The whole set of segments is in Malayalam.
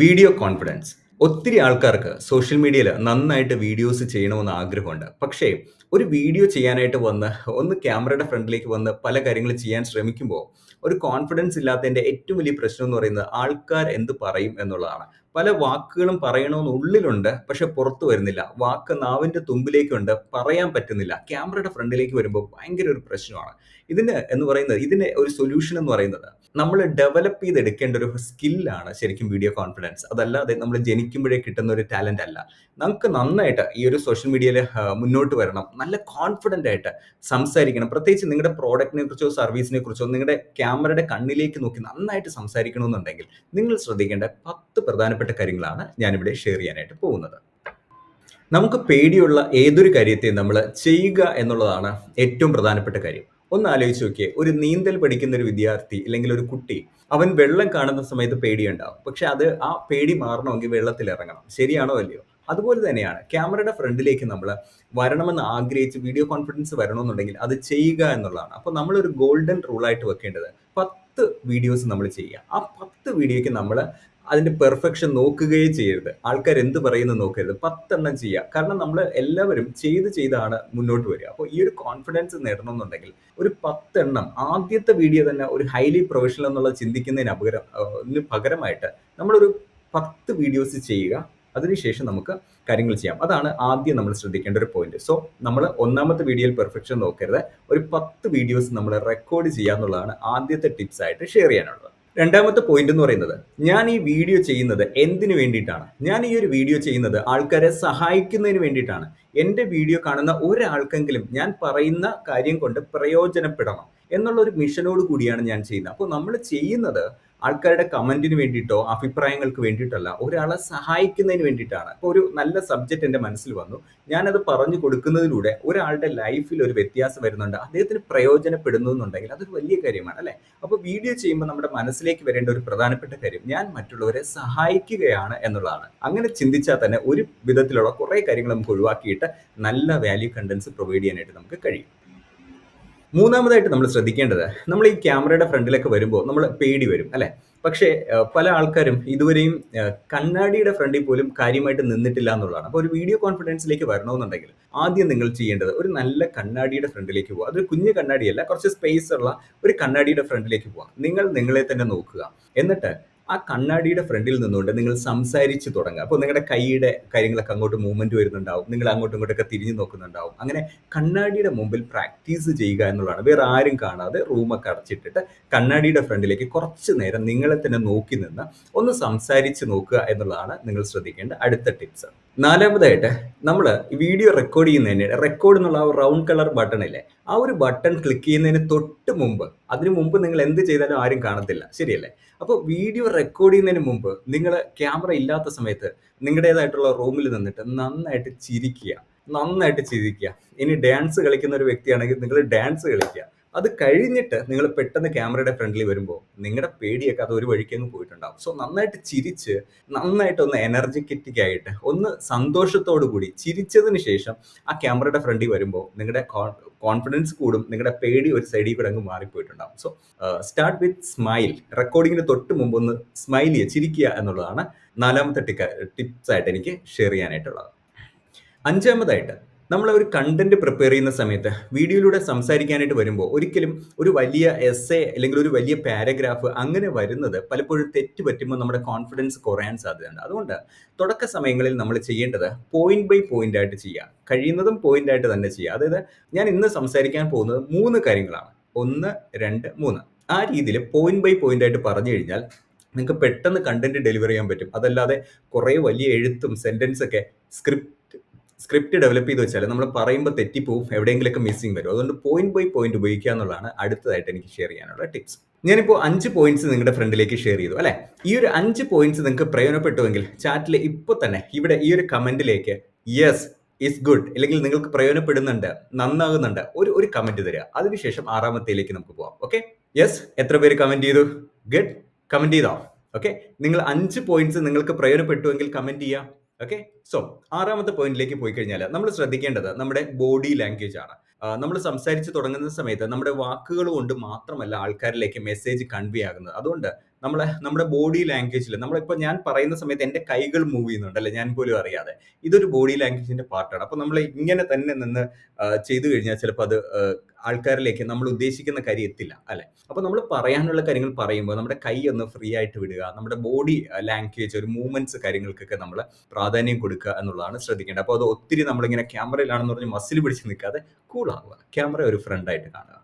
വീഡിയോ കോൺഫിഡൻസ് ഒത്തിരി ആൾക്കാർക്ക് സോഷ്യൽ മീഡിയയിൽ നന്നായിട്ട് വീഡിയോസ് ചെയ്യണമെന്ന് ആഗ്രഹമുണ്ട്. പക്ഷേ ഒരു വീഡിയോ ചെയ്യാനായിട്ട് വന്ന് ഒന്ന് ക്യാമറയുടെ ഫ്രണ്ടിലേക്ക് വന്ന് പല കാര്യങ്ങൾ ചെയ്യാൻ ശ്രമിക്കുമ്പോൾ ഒരു കോൺഫിഡൻസ് ഇല്ലാത്തതിന്റെ ഏറ്റവും വലിയ പ്രശ്നം എന്ന് പറയുന്നത് ആൾക്കാർ എന്ത് പറയും എന്നുള്ളതാണ്. പല വാക്കുകളും പറയണമെന്ന് ഉള്ളിലുണ്ട് പക്ഷെ പുറത്തു വരുന്നില്ല. വാക്ക് നാവിന്റെ തുമ്പിലേക്കുണ്ട് പറയാൻ പറ്റുന്നില്ല. ക്യാമറയുടെ ഫ്രണ്ടിലേക്ക് വരുമ്പോൾ ഭയങ്കര ഒരു പ്രശ്നമാണ്. ഇതിന് എന്ന് പറയുന്നത് ഇതിന് ഒരു സൊല്യൂഷൻ എന്ന് പറയുന്നത് നമ്മൾ ഡെവലപ്പ് ചെയ്തെടുക്കേണ്ട ഒരു സ്കില്ലാണ് ശരിക്കും വീഡിയോ കോൺഫിഡൻസ് അതല്ലാതെ നമ്മൾ ജനിക്കുമ്പോഴേ കിട്ടുന്ന ഒരു ടാലന്റ് അല്ല. നമുക്ക് നന്നായിട്ട് ഈ ഒരു സോഷ്യൽ മീഡിയയിൽ മുന്നോട്ട് വരണം. നല്ല കോൺഫിഡന്റ് ആയിട്ട് സംസാരിക്കണം. പ്രത്യേകിച്ച് നിങ്ങളുടെ പ്രോഡക്റ്റിനെ കുറിച്ചോ സർവീസിനെ കുറിച്ചോ നിങ്ങളുടെ ക്യാമറയുടെ കണ്ണിലേക്ക് നോക്കി നന്നായിട്ട് സംസാരിക്കണമെന്നുണ്ടെങ്കിൽ നിങ്ങൾ ശ്രദ്ധിക്കേണ്ട പത്ത് പ്രധാനപ്പെട്ട കാര്യങ്ങളാണ് ഞാനിവിടെ ഷെയർ ചെയ്യാനായിട്ട് പോകുന്നത്. നമുക്ക് പേടിയുള്ള ഏതൊരു കാര്യത്തെയും നമ്മൾ ചെയ്യുക എന്നുള്ളതാണ് ഏറ്റവും പ്രധാനപ്പെട്ട കാര്യം. ഒന്ന് ആലോചിച്ച് നോക്കിയേ ഒരു നീന്തൽ പഠിക്കുന്ന ഒരു വിദ്യാർത്ഥി അല്ലെങ്കിൽ ഒരു കുട്ടി അവൻ വെള്ളം കാണുന്ന സമയത്ത് പേടിയുണ്ടാവും. പക്ഷെ അത് ആ പേടി മാറണമെങ്കിൽ വെള്ളത്തിൽ ഇറങ്ങണം ശരിയാണോ അല്ലയോ? അതുപോലെ തന്നെയാണ് ക്യാമറയുടെ ഫ്രണ്ടിലേക്ക് നമ്മൾ വരണമെന്ന് ആഗ്രഹിച്ച് വീഡിയോ കോൺഫിഡൻസ് വരണമെന്നുണ്ടെങ്കിൽ അത് ചെയ്യുക എന്നുള്ളതാണ്. അപ്പോൾ നമ്മളൊരു ഗോൾഡൻ റൂളായിട്ട് വെക്കേണ്ടത് പത്ത് വീഡിയോസ് നമ്മൾ ചെയ്യുക. ആ പത്ത് വീഡിയോയ്ക്ക് നമ്മൾ അതിന്റെ പെർഫെക്ഷൻ നോക്കുകയേ ചെയ്യരുത്. ആൾക്കാർ എന്ത് പറയുന്നു നോക്കരുത്. പത്തെണ്ണം ചെയ്യുക. കാരണം നമ്മൾ എല്ലാവരും ചെയ്ത് ചെയ്താണ് മുന്നോട്ട് വരിക. അപ്പോൾ ഈ ഒരു കോൺഫിഡൻസ് നേടണമെന്നുണ്ടെങ്കിൽ ഒരു പത്തെണ്ണം ആദ്യത്തെ വീഡിയോ തന്നെ ഒരു ഹൈലി പ്രൊഫഷണൽ എന്നുള്ള ചിന്തിക്കുന്നതിന് അപകരം പകരമായിട്ട് നമ്മളൊരു പത്ത് വീഡിയോസ് ചെയ്യുക. അതിനുശേഷം നമുക്ക് കാര്യങ്ങൾ ചെയ്യാം. അതാണ് ആദ്യം നമ്മൾ ശ്രദ്ധിക്കേണ്ട ഒരു പോയിന്റ് സോ നമ്മൾ ഒന്നാമത്തെ വീഡിയോയിൽ പെർഫെക്ഷൻ നോക്കരുത്. ഒരു പത്ത് വീഡിയോസ് നമ്മൾ റെക്കോർഡ് ചെയ്യുക എന്നുള്ളതാണ് ആദ്യത്തെ ടിപ്സ് ആയിട്ട് ഷെയർ ചെയ്യാനുള്ളത്. രണ്ടാമത്തെ പോയിന്റ് എന്ന് പറയുന്നത് ഞാൻ ഈ വീഡിയോ ചെയ്യുന്നത് എന്തിനു വേണ്ടിയിട്ടാണ്? ഞാൻ ഈ ഒരു വീഡിയോ ചെയ്യുന്നത് ആൾക്കാരെ സഹായിക്കുന്നതിന് വേണ്ടിയിട്ടാണ്. എന്റെ വീഡിയോ കാണുന്ന ഒരാൾക്കെങ്കിലും ഞാൻ പറയുന്ന കാര്യം കൊണ്ട് പ്രയോജനപ്പെടണം. എന്നുള്ള ഒരു മിഷനോട് കൂടിയാണ് ഞാൻ ചെയ്യുന്നത്. അപ്പോൾ നമ്മൾ ചെയ്യുന്നത് ആൾക്കാരുടെ കമന്റിന് വേണ്ടിയിട്ടോ അഭിപ്രായങ്ങൾക്ക് വേണ്ടിയിട്ടല്ല ഒരാളെ സഹായിക്കുന്നതിന് വേണ്ടിയിട്ടാണ്. അപ്പോൾ ഒരു നല്ല സബ്ജക്റ്റ് എന്റെ മനസ്സിൽ വന്നു. ഞാനത് പറഞ്ഞു കൊടുക്കുന്നതിലൂടെ ഒരാളുടെ ലൈഫിൽ ഒരു വ്യത്യാസം വരുന്നുണ്ട്. അദ്ദേഹത്തിന് പ്രയോജനപ്പെടുന്നു എന്നുണ്ടെങ്കിൽ അതൊരു വലിയ കാര്യമാണ് അല്ലേ? അപ്പോൾ വീഡിയോ ചെയ്യുമ്പോൾ നമ്മുടെ മനസ്സിലേക്ക് വരേണ്ട ഒരു പ്രധാനപ്പെട്ട കാര്യം ഞാൻ മറ്റുള്ളവരെ സഹായിക്കുകയാണ് എന്നുള്ളതാണ്. അങ്ങനെ ചിന്തിച്ചാൽ തന്നെ ഒരു വിധത്തിലുള്ള കുറേ കാര്യങ്ങൾ നമുക്ക് ഒഴിവാക്കിയിട്ട് നല്ല വാല്യൂ കണ്ടൻസ് പ്രൊവൈഡ് ചെയ്യാനായിട്ട് നമുക്ക് കഴിയും. മൂന്നാമതായിട്ട് നമ്മൾ ശ്രദ്ധിക്കേണ്ടത് നമ്മൾ ഈ ക്യാമറയുടെ ഫ്രണ്ടിലൊക്കെ വരുമ്പോൾ നമ്മൾ പേടി വരും അല്ലേ? പക്ഷേ പല ആൾക്കാരും ഇതുവരെയും കണ്ണാടിയുടെ ഫ്രണ്ടിൽ പോലും കാര്യമായിട്ട് നിന്നിട്ടില്ല എന്നുള്ളതാണ്. അപ്പോൾ ഒരു വീഡിയോ കോൺഫിഡൻസിലേക്ക് വരണമെന്നുണ്ടെങ്കിൽ ആദ്യം നിങ്ങൾ ചെയ്യേണ്ടത് ഒരു നല്ല കണ്ണാടിയുടെ ഫ്രണ്ടിലേക്ക് പോകുക അതൊരു കുഞ്ഞു കണ്ണാടിയല്ല കുറച്ച് സ്പേസ് ഉള്ള ഒരു കണ്ണാടിയുടെ ഫ്രണ്ടിലേക്ക് പോകുക നിങ്ങൾ നിങ്ങളെ തന്നെ നോക്കുക. എന്നിട്ട് ആ കണ്ണാടിയുടെ ഫ്രണ്ടിൽ നിന്നുകൊണ്ട് നിങ്ങൾ സംസാരിച്ച് തുടങ്ങുക. അപ്പോൾ നിങ്ങളുടെ കൈയുടെ കാര്യങ്ങളൊക്കെ അങ്ങോട്ട് മൂവ്മെന്റ് വരുന്നുണ്ടാവും. നിങ്ങൾ അങ്ങോട്ടും ഇങ്ങോട്ടൊക്കെ തിരിഞ്ഞു നോക്കുന്നുണ്ടാവും. അങ്ങനെ കണ്ണാടിയുടെ മുമ്പിൽ പ്രാക്ടീസ് ചെയ്യുക എന്നുള്ളതാണ്. വേറെ ആരും കാണാതെ റൂമൊക്കെ അടച്ചിട്ടിട്ട് കണ്ണാടിയുടെ ഫ്രണ്ടിലേക്ക് കുറച്ച് നേരം നിങ്ങളെ തന്നെ നോക്കി നിന്ന് ഒന്ന് സംസാരിച്ച് നോക്കുക എന്നുള്ളതാണ് നിങ്ങൾ ശ്രദ്ധിക്കേണ്ട അടുത്ത ടിപ്സ് നാലാമതായിട്ട് നമ്മൾ വീഡിയോ റെക്കോർഡ് ചെയ്യുന്നതിന് റെക്കോർഡ് എന്നുള്ള ആ റൗണ്ട് കളർ ബട്ടൺ ഇല്ലേ ആ ഒരു ബട്ടൺ ക്ലിക്ക് ചെയ്യുന്നതിന് തൊട്ട് മുമ്പ് അതിനു മുമ്പ് നിങ്ങൾ എന്ത് ചെയ്താലും ആരും കാണത്തില്ല. ശരിയല്ലേ? അപ്പോൾ വീഡിയോ റെക്കോർഡ് ചെയ്യുന്നതിന് മുമ്പ് നിങ്ങൾ ക്യാമറ ഇല്ലാത്ത സമയത്ത് നിങ്ങളുടേതായിട്ടുള്ള റൂമിൽ നിന്നിട്ട് നന്നായിട്ട് ചിരിക്കുക. നന്നായിട്ട് ചിരിക്കുക. ഇനി ഡാൻസ് കളിക്കുന്ന ഒരു വ്യക്തിയാണെങ്കിൽ നിങ്ങൾ ഡാൻസ് കളിക്കുക. അത് കഴിഞ്ഞിട്ട് നിങ്ങൾ പെട്ടെന്ന് ക്യാമറയുടെ ഫ്രണ്ടിൽ വരുമ്പോൾ നിങ്ങളുടെ പേടിയൊക്കെ അത് ഒരു വഴിക്ക് അങ്ങ് പോയിട്ടുണ്ടാവും. സോ നന്നായിട്ട് ചിരിച്ച് നന്നായിട്ട് ഒന്ന് എനർജറ്റിക് ആയിട്ട് ഒന്ന് സന്തോഷത്തോടു കൂടി ചിരിച്ചതിന് ശേഷം ആ ക്യാമറയുടെ ഫ്രണ്ടിൽ വരുമ്പോൾ നിങ്ങളുടെ കോൺഫിഡൻസ് കൂടും നിങ്ങളുടെ പേടി ഒരു സൈഡിൽ കൂടെ അങ്ങ് മാറിപ്പോയിട്ടുണ്ടാവും. സോ സ്റ്റാർട്ട് വിത്ത് സ്മൈൽ റെക്കോർഡിങ്ങിന് തൊട്ട് മുമ്പ് ഒന്ന് സ്മൈൽ ചെയ്യുക ചിരിക്കുക എന്നുള്ളതാണ് നാലാമത്തെ ടിക്ക ടിപ്സ് ആയിട്ട് എനിക്ക് ഷെയർ ചെയ്യാനായിട്ടുള്ളത്. അഞ്ചാമതായിട്ട് നമ്മൾ ഒരു കണ്ടന്റ് പ്രിപ്പയർ ചെയ്യുന്ന സമയത്ത് വീഡിയോയിലൂടെ സംസാരിക്കാനായിട്ട് വരുമ്പോൾ ഒരിക്കലും ഒരു വലിയ എസ് എ അല്ലെങ്കിൽ ഒരു വലിയ പാരഗ്രാഫ് അങ്ങനെ വരുന്നത് പലപ്പോഴും തെറ്റ് പറ്റുമ്പോൾ നമ്മുടെ കോൺഫിഡൻസ് കുറയാൻ സാധ്യതയുണ്ട്. അതുകൊണ്ട് തുടക്ക സമയങ്ങളിൽ നമ്മൾ ചെയ്യേണ്ടത് പോയിന്റ് ബൈ പോയിന്റ് ആയിട്ട് ചെയ്യുക കഴിയുന്നതും പോയിന്റ് ആയിട്ട് തന്നെ ചെയ്യുക അതായത് ഞാൻ ഇന്ന് സംസാരിക്കാൻ പോകുന്നത് മൂന്ന് കാര്യങ്ങളാണ്. ഒന്ന് രണ്ട് മൂന്ന്. ആ രീതിയിൽ പോയിന്റ് ബൈ പോയിന്റ് ആയിട്ട് പറഞ്ഞു കഴിഞ്ഞാൽ നിങ്ങൾക്ക് പെട്ടെന്ന് കണ്ടന്റ് ഡെലിവർ ചെയ്യാൻ പറ്റും. അതല്ലാതെ കുറേ വലിയ എഴുത്തും സെന്റൻസ് ഒക്കെ സ്ക്രിപ്റ്റ് സ്ക്രിപ്റ്റ് ഡെവലപ്പ് ചെയ്ത് വെച്ചാൽ നമ്മൾ പറയുമ്പോൾ തെറ്റിപ്പോവും എവിടെയെങ്കിലൊക്കെ മിസ്സിംഗ് വരും. അതുകൊണ്ട് പോയിന്റ് ബൈ പോയിന്റ് ഉപയോഗിക്കുക എന്നുള്ളതാണ് അടുത്തതായിട്ട് എനിക്ക് ഷെയർ ചെയ്യാനുള്ള ടിപ്സ് ഞാനിപ്പോൾ അഞ്ച് പോയിന്റ്സ് നിങ്ങളുടെ ഫ്രണ്ടിലേക്ക് ഷെയർ ചെയ്തു അല്ലേ? ഈ ഒരു അഞ്ച് പോയിന്റ്സ് നിങ്ങൾക്ക് പ്രയോജനപ്പെട്ടുവെങ്കിൽ ചാറ്റിൽ ഇപ്പോൾ തന്നെ ഇവിടെ ഈ ഒരു കമന്റിലേക്ക് യെസ് ഇസ് ഗുഡ് അല്ലെങ്കിൽ നിങ്ങൾക്ക് പ്രയോജനപ്പെടുന്നുണ്ട് നന്നാകുന്നുണ്ട് ഒരു ഒരു കമന്റ് തരിക. അതിനുശേഷം ആറാമത്തേലേക്ക് നമുക്ക് പോവാം ഓക്കെ യെസ് എത്ര പേര് കമന്റ് ചെയ്തു? ഗുഡ് കമന്റ് ചെയ്തോ? ഓക്കെ നിങ്ങൾ അഞ്ച് പോയിന്റ്സ് നിങ്ങൾക്ക് പ്രയോജനപ്പെട്ടുവെങ്കിൽ കമന്റ് ചെയ്യാം. ഓക്കെ സോ ആറാമത്തെ പോയിന്റിലേക്ക് പോയി കഴിഞ്ഞാൽ നമ്മൾ ശ്രദ്ധിക്കേണ്ടത് നമ്മുടെ ബോഡി ലാംഗ്വേജ് ആണ്. നമ്മൾ സംസാരിച്ച് തുടങ്ങുന്ന സമയത്ത് നമ്മുടെ വാക്കുകൾ കൊണ്ട് മാത്രമല്ല ആൾക്കാരിലേക്ക് മെസ്സേജ് കൺവേ ആകുന്നത്. അതുകൊണ്ട് നമ്മളെ നമ്മുടെ ബോഡി ലാംഗ്വേജിൽ നമ്മളിപ്പോൾ ഞാൻ പറയുന്ന സമയത്ത് എന്റെ കൈകൾ മൂവ് ചെയ്യുന്നുണ്ട് അല്ലെ? ഞാൻ പോലും അറിയാതെ. ഇതൊരു ബോഡി ലാംഗ്വേജിന്റെ പാർട്ടാണ് അപ്പോൾ നമ്മൾ ഇങ്ങനെ തന്നെ നിന്ന് ചെയ്തു കഴിഞ്ഞാൽ ചിലപ്പോൾ അത് ആൾക്കാരിലേക്ക് നമ്മൾ ഉദ്ദേശിക്കുന്ന കാര്യം എത്തില്ല അല്ലെ? അപ്പോൾ നമ്മൾ പറയാനുള്ള കാര്യങ്ങൾ പറയുമ്പോൾ നമ്മുടെ കൈ ഒന്ന് ഫ്രീ ആയിട്ട് വിടുക നമ്മുടെ ബോഡി ലാംഗ്വേജ് ഒരു മൂവ്മെന്റ്സ് കാര്യങ്ങൾക്കൊക്കെ നമ്മൾ പ്രാധാന്യം കൊടുക്കുക എന്നുള്ളതാണ് ശ്രദ്ധിക്കേണ്ടത്. അപ്പോൾ അത് ഒത്തിരി നമ്മളിങ്ങനെ ക്യാമറയിലാണെന്ന് പറഞ്ഞ് മസിൽ പിടിച്ച് നിൽക്കാതെ കൂളാവുക ക്യാമറ ഒരു ഫ്രണ്ടായിട്ട് കാണുക.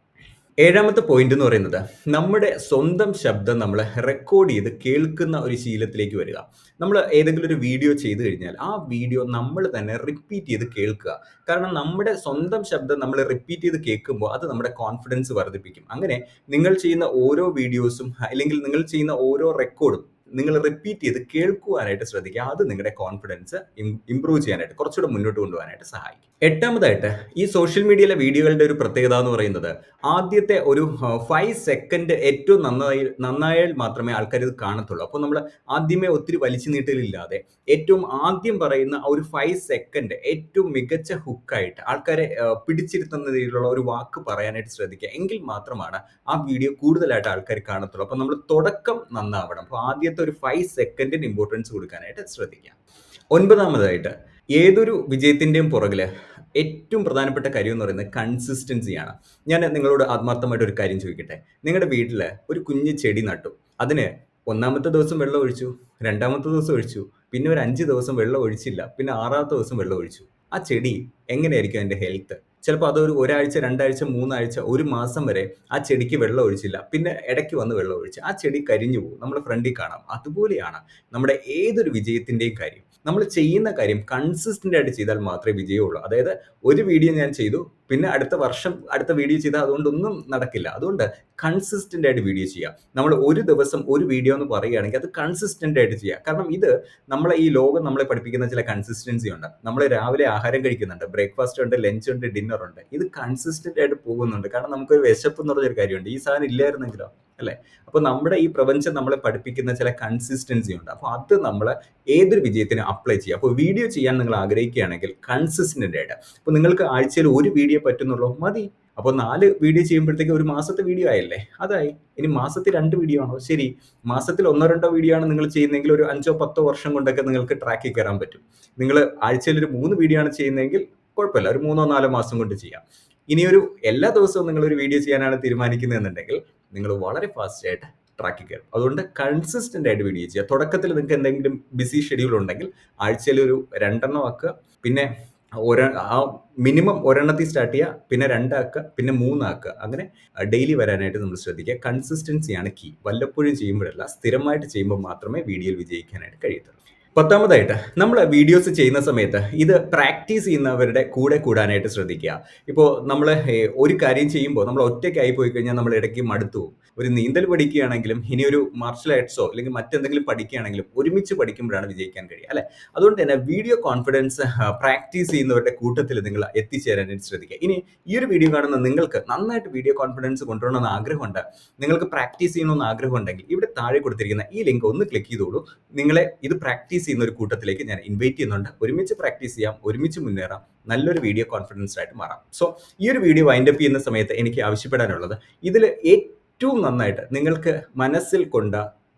ഏഴാമത്തെ പോയിന്റ് എന്ന് പറയുന്നത് നമ്മുടെ സ്വന്തം ശബ്ദം നമ്മൾ റെക്കോർഡ് ചെയ്ത് കേൾക്കുന്ന ഒരു ശീലത്തിലേക്ക് വരിക. നമ്മൾ ഏതെങ്കിലും ഒരു വീഡിയോ ചെയ്തു കഴിഞ്ഞാൽ ആ വീഡിയോ നമ്മൾ തന്നെ റിപ്പീറ്റ് ചെയ്ത് കേൾക്കുക. കാരണം നമ്മുടെ സ്വന്തം ശബ്ദം നമ്മൾ റിപ്പീറ്റ് ചെയ്ത് കേൾക്കുമ്പോൾ അത് നമ്മുടെ കോൺഫിഡൻസ് വർദ്ധിപ്പിക്കും. അങ്ങനെ നിങ്ങൾ ചെയ്യുന്ന ഓരോ വീഡിയോസും അല്ലെങ്കിൽ നിങ്ങൾ ചെയ്യുന്ന ഓരോ റെക്കോർഡും നിങ്ങൾ റിപ്പീറ്റ് ചെയ്ത് കേൾക്കുവാനായിട്ട് ശ്രദ്ധിക്കുക. അത് നിങ്ങളുടെ കോൺഫിഡൻസ് ഇംപ്രൂവ് ചെയ്യാനായിട്ട് കുറച്ചുകൂടെ മുന്നോട്ട് കൊണ്ടുപോകാനായിട്ട് സഹായിക്കും. എട്ടാമതായിട്ട് ഈ സോഷ്യൽ മീഡിയയിലെ വീഡിയോകളുടെ ഒരു പ്രത്യേകത എന്ന് പറയുന്നത് ആദ്യത്തെ ഒരു ഫൈവ് സെക്കൻഡ് ഏറ്റവും നന്നായി നന്നായാൽ മാത്രമേ ആൾക്കാർ ഇത് കാണത്തുള്ളൂ. അപ്പോൾ നമ്മൾ ആദ്യമേ ഒത്തിരി വലിച്ചു നീട്ടലില്ലാതെ ഏറ്റവും ആദ്യം പറയുന്ന ആ ഒരു ഫൈവ് സെക്കൻഡ് ഏറ്റവും മികച്ച ഹുക്കായിട്ട് ആൾക്കാരെ പിടിച്ചിരുത്തുന്ന രീതിയിലുള്ള ഒരു വാക്ക് പറയാനായിട്ട് ശ്രദ്ധിക്കുക. എങ്കിൽ മാത്രമാണ് ആ വീഡിയോ കൂടുതലായിട്ട് ആൾക്കാർ കാണത്തുള്ളൂ. അപ്പോൾ നമ്മൾ തുടക്കം നന്നാവണം. അപ്പോൾ ആദ്യത്തെ ഒരു ഫൈവ് സെക്കൻഡിന് ഇമ്പോർട്ടൻസ് കൊടുക്കാനായിട്ട് ശ്രദ്ധിക്കാം. ഒൻപതാമതായിട്ട് ഏതൊരു വിജയത്തിന്റെയും പുറകിൽ ഏറ്റവും പ്രധാനപ്പെട്ട കാര്യം എന്ന് പറയുന്നത് കൺസിസ്റ്റൻസിയാണ് ഞാൻ നിങ്ങളോട് ആത്മാർത്ഥമായിട്ട് ഒരു കാര്യം ചോദിക്കട്ടെ? നിങ്ങളുടെ വീട്ടിൽ ഒരു കുഞ്ഞ് ചെടി നട്ടു. അതിന് ഒന്നാമത്തെ ദിവസം വെള്ളം ഒഴിച്ചു രണ്ടാമത്തെ ദിവസം ഒഴിച്ചു പിന്നെ ഒരു അഞ്ച് ദിവസം വെള്ളം ഒഴിച്ചില്ല പിന്നെ ആറാമത്തെ ദിവസം വെള്ളം ഒഴിച്ചു. ആ ചെടി എങ്ങനെയായിരിക്കും അതിന്റെ ഹെൽത്ത് ചിലപ്പോൾ അതൊരു ഒരാഴ്ച രണ്ടാഴ്ച മൂന്നാഴ്ച ഒരു മാസം വരെ ആ ചെടിക്ക് വെള്ളം ഒഴിച്ചില്ല. പിന്നെ ഇടയ്ക്ക് വന്ന് വെള്ളം ഒഴിച്ച്. ആ ചെടി കരിഞ്ഞു പോകും. നമ്മുടെ ഫ്രണ്ടിൽ കാണാം. അതുപോലെയാണ് നമ്മുടെ ഏതൊരു വിജയത്തിന്റെയും കാര്യം. നമ്മൾ ചെയ്യുന്ന കാര്യം കൺസിസ്റ്റന്റ് ആയിട്ട് ചെയ്താൽ മാത്രമേ വിജയമുള്ളൂ. അതായത് ഒരു വീഡിയോ ഞാൻ ചെയ്തു പിന്നെ അടുത്ത വർഷം അടുത്ത വീഡിയോ ചെയ്താൽ അതുകൊണ്ടൊന്നും നടക്കില്ല. അതുകൊണ്ട് കൺസിസ്റ്റന്റ് ആയിട്ട് വീഡിയോ ചെയ്യുക നമ്മൾ ഒരു ദിവസം ഒരു വീഡിയോ എന്ന് പറയുകയാണെങ്കിൽ അത് കൺസിസ്റ്റന്റ് ആയിട്ട് ചെയ്യുക കാരണം ഇത് നമ്മളെ ഈ ലോകം നമ്മളെ പഠിപ്പിക്കുന്ന ചില കൺസിസ്റ്റൻസി ഉണ്ട്. നമ്മൾ രാവിലെ ആഹാരം കഴിക്കുന്നുണ്ട്. ബ്രേക്ക്ഫാസ്റ്റ് ഉണ്ട് ലഞ്ച് ഉണ്ട് ഡിന്നർ ഉണ്ട്. ഇത് കൺസിസ്റ്റന്റ് ആയിട്ട് പോകുന്നുണ്ട്. കാരണം നമുക്കൊരു വിശപ്പ് എന്ന് പറഞ്ഞൊരു കാര്യമുണ്ട്. ഈ സാധനം ഇല്ലായിരുന്നെങ്കിലോ? അല്ലേ? അപ്പോൾ നമ്മുടെ ഈ പ്രപഞ്ചം നമ്മളെ പഠിപ്പിക്കുന്ന ചില കൺസിസ്റ്റൻസി ഉണ്ട്. അപ്പോൾ അത് നമ്മൾ ഏതൊരു വിജയത്തിനും അപ്ലൈ ചെയ്യുക അപ്പോൾ വീഡിയോ ചെയ്യാൻ നിങ്ങൾ ആഗ്രഹിക്കുകയാണെങ്കിൽ കൺസിസ്റ്റന്റ് ആയിട്ട്. അപ്പോൾ നിങ്ങൾക്ക് ആഴ്ചയിൽ ഒരു വീഡിയോ പറ്റുന്നുള്ളൂ മതി. അപ്പോൾ നാല് വീഡിയോ ചെയ്യുമ്പോഴത്തേക്ക് ഒരു മാസത്തെ വീഡിയോ ആയല്ലേ? അതായി. ഇനി മാസത്തിൽ രണ്ട് വീഡിയോ ആണോ? ശരി. മാസത്തിൽ ഒന്നോ രണ്ടോ വീഡിയോ ആണ് നിങ്ങൾ ചെയ്യുന്നതെങ്കിൽ ഒരു അഞ്ചോ പത്തോ വർഷം കൊണ്ടൊക്കെ നിങ്ങൾക്ക് ട്രാക്കിൽ കയറാൻ പറ്റും. നിങ്ങൾ ആഴ്ചയിൽ ഒരു മൂന്ന് വീഡിയോ ആണ് ചെയ്യുന്നതെങ്കിൽ കുഴപ്പമില്ല. ഒരു മൂന്നോ നാലോ മാസം കൊണ്ട് ചെയ്യാം. ഇനിയൊരു എല്ലാ ദിവസവും നിങ്ങൾ ഒരു വീഡിയോ ചെയ്യാനാണ് തീരുമാനിക്കുന്നതെന്നുണ്ടെങ്കിൽ നിങ്ങൾ വളരെ ഫാസ്റ്റ് ആയിട്ട് ട്രാക്കിൽ കയറും. അതുകൊണ്ട് കൺസിസ്റ്റന്റ് ആയിട്ട് വീഡിയോ ചെയ്യുക. തുടക്കത്തിൽ നിങ്ങൾക്ക് എന്തെങ്കിലും ബിസി ഷെഡ്യൂൾ ഉണ്ടെങ്കിൽ ആഴ്ചയിൽ ഒരു രണ്ടെണ്ണം ആക്കുക. പിന്നെ ഒര ആ മിനിമം ഒരെണ്ണത്തിൽ സ്റ്റാർട്ട് ചെയ്യുക. പിന്നെ രണ്ടാക്കുക. പിന്നെ മൂന്നാക്കുക. അങ്ങനെ ഡെയിലി വരാനായിട്ട് നമ്മൾ ശ്രദ്ധിക്കുക. കൺസിസ്റ്റൻസിയാണ് കീ വല്ലപ്പോഴും ചെയ്യുമ്പോഴല്ല സ്ഥിരമായിട്ട് ചെയ്യുമ്പോൾ മാത്രമേ വീഡിയോയിൽ വിജയിക്കാനായിട്ട് കഴിയത്തുള്ളൂ. പത്താമതായിട്ട് നമ്മൾ വീഡിയോസ് ചെയ്യുന്ന സമയത്ത് ഇത് പ്രാക്ടീസ് ചെയ്യുന്നവരുടെ കൂടെ കൂടാനായിട്ട് ശ്രദ്ധിക്കുക. ഇപ്പോൾ നമ്മൾ ഒരു കാര്യം ചെയ്യുമ്പോൾ നമ്മൾ ഒറ്റയ്ക്കായി പോയി കഴിഞ്ഞാൽ നമ്മൾ ഇടയ്ക്ക് മടുത്തു ഒരു നീന്തൽ പഠിക്കുകയാണെങ്കിലും ഇനി ഒരു മാർഷൽ ആർട്സോ അല്ലെങ്കിൽ മറ്റെന്തെങ്കിലും പഠിക്കുകയാണെങ്കിലും ഒരുമിച്ച് പഠിക്കുമ്പോഴാണ് വിജയിക്കാൻ കഴിയുക അല്ലെ? അതുകൊണ്ട് തന്നെ വീഡിയോ കോൺഫിഡൻസ് പ്രാക്ടീസ് ചെയ്യുന്നവരുടെ കൂട്ടത്തിൽ നിങ്ങൾ എത്തിച്ചേരാനായിട്ട് ശ്രദ്ധിക്കുക. ഇനി ഈ ഒരു വീഡിയോ കാണുന്ന നിങ്ങൾക്ക് നന്നായിട്ട് വീഡിയോ കോൺഫിഡൻസ് കൊണ്ടുവരണമെന്ന് ആഗ്രഹമുണ്ട് നിങ്ങൾക്ക് പ്രാക്ടീസ് ചെയ്യണമെന്ന് ആഗ്രഹമുണ്ടെങ്കിൽ ഇവിടെ താഴെ കൊടുത്തിരിക്കുന്ന ഈ ലിങ്ക് ഒന്ന് ക്ലിക്ക് ചെയ്തോളൂ. നിങ്ങളെ ഇത് പ്രാക്ടീസ് ചെയ്യുന്ന ഒരു കൂട്ടത്തിലേക്ക് ഞാൻ ഇൻവൈറ്റ് ചെയ്യുന്നുണ്ട്. ഒരുമിച്ച് പ്രാക്ടീസ് ചെയ്യാം ഒരുമിച്ച് മുന്നേറാം നല്ലൊരു വീഡിയോ കോൺഫിഡൻസ് ആയിട്ട് മാറാം. സോ ഈ ഒരു വീഡിയോ വൈൻഡപ്പ് ചെയ്യുന്ന സമയത്ത് എനിക്ക് ആവശ്യപ്പെടാനുള്ളത് ഇതിൽ ഏറ്റവും നന്നായിട്ട് നിങ്ങൾക്ക് മനസ്സിൽ കൊണ്ട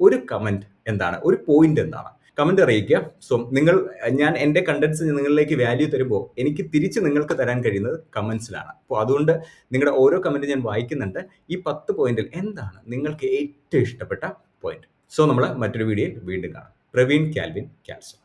ഒരു കമന്റ് എന്താണ്? ഒരു പോയിന്റ് എന്താണ്? കമന്റ് അറിയിക്കുക. സോ നിങ്ങൾ ഞാൻ എന്റെ കണ്ടന്റ്സ് നിങ്ങളിലേക്ക് വാല്യൂ തരുമ്പോൾ എനിക്ക് തിരിച്ച് നിങ്ങൾക്ക് തരാൻ കഴിയുന്നത് കമന്റ്സിലാണ് അപ്പോൾ അതുകൊണ്ട് നിങ്ങളുടെ ഓരോ കമന്റ് ഞാൻ വായിക്കുന്നുണ്ട്. ഈ പത്ത് പോയിന്റിൽ എന്താണ് നിങ്ങൾക്ക് ഏറ്റവും ഇഷ്ടപ്പെട്ട പോയിന്റ് സോ നമ്മൾ മറ്റൊരു വീഡിയോയിൽ വീണ്ടും കാണാം. Praveen Calvin cancer